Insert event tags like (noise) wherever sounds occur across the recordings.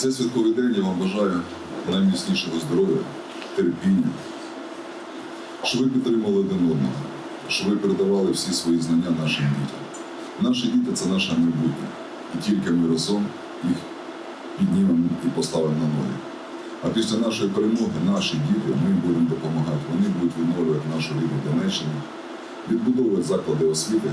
Цей святковий день я вам бажаю найміцнішого здоров'я, терпіння, щоб ви підтримали один одного, щоб ви передавали всі свої знання нашим дітям. Наші діти це наше майбутнє. І тільки ми разом їх піднімемо і поставимо на ноги. А після нашої перемоги наші діти ми будемо допомагати. Вони будуть відновлювати нашу рідну Донеччину, відбудовувати заклади освіти.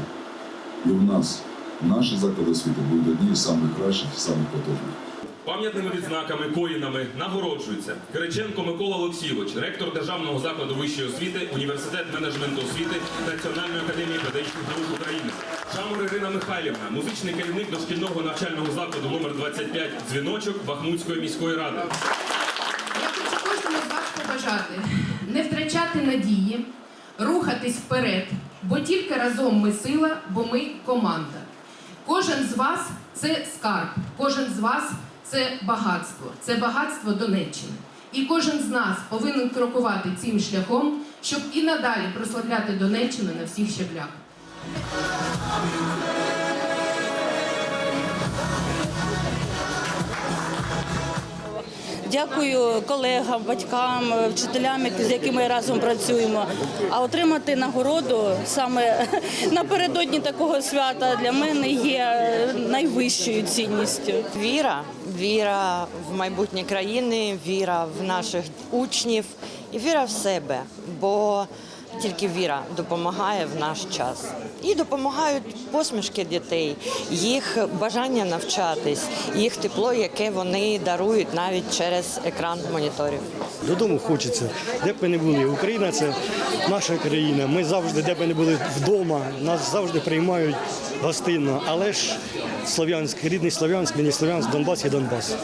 І в нас наші заклади освіти будуть одні з самих кращих і самих потужних. Пам'ятними відзнаками, коїнами нагороджується Кириченко Микола Олексійович, ректор Державного закладу вищої освіти, університет менеджменту освіти Національної академії педагогічних наук України. Шамур Ірина Михайлівна, музичний керівник дошкільного навчального закладу номер 25 дзвіночок Бахмутської міської ради. Я хочу кожному з вас побажати не втрачати надії, рухатись вперед, бо тільки разом ми сила, бо ми команда. Кожен з вас це скарб, кожен з вас це багатство, це багатство Донеччини. І кожен з нас повинен крокувати цим шляхом, щоб і надалі прославляти Донеччину на всіх щаблях. Дякую колегам, батькам, вчителям, з якими разом працюємо. А отримати нагороду саме (laughs) напередодні такого свята для мене є найвищою цінністю. Віра, віра в майбутнє країни, віра в наших учнів і віра в себе, бо тільки віра допомагає в наш час. І допомагають посмішки дітей, їх бажання навчатись, їх тепло, яке вони дарують навіть через екран моніторів. Додому хочеться, де б ми не були. Україна це наша країна. Ми завжди, де б ми не були вдома, нас завжди приймають гостинно. Але ж Слов'янськ, рідний Слов'янськ, мені Слов'янськ, Донбас і Донбас.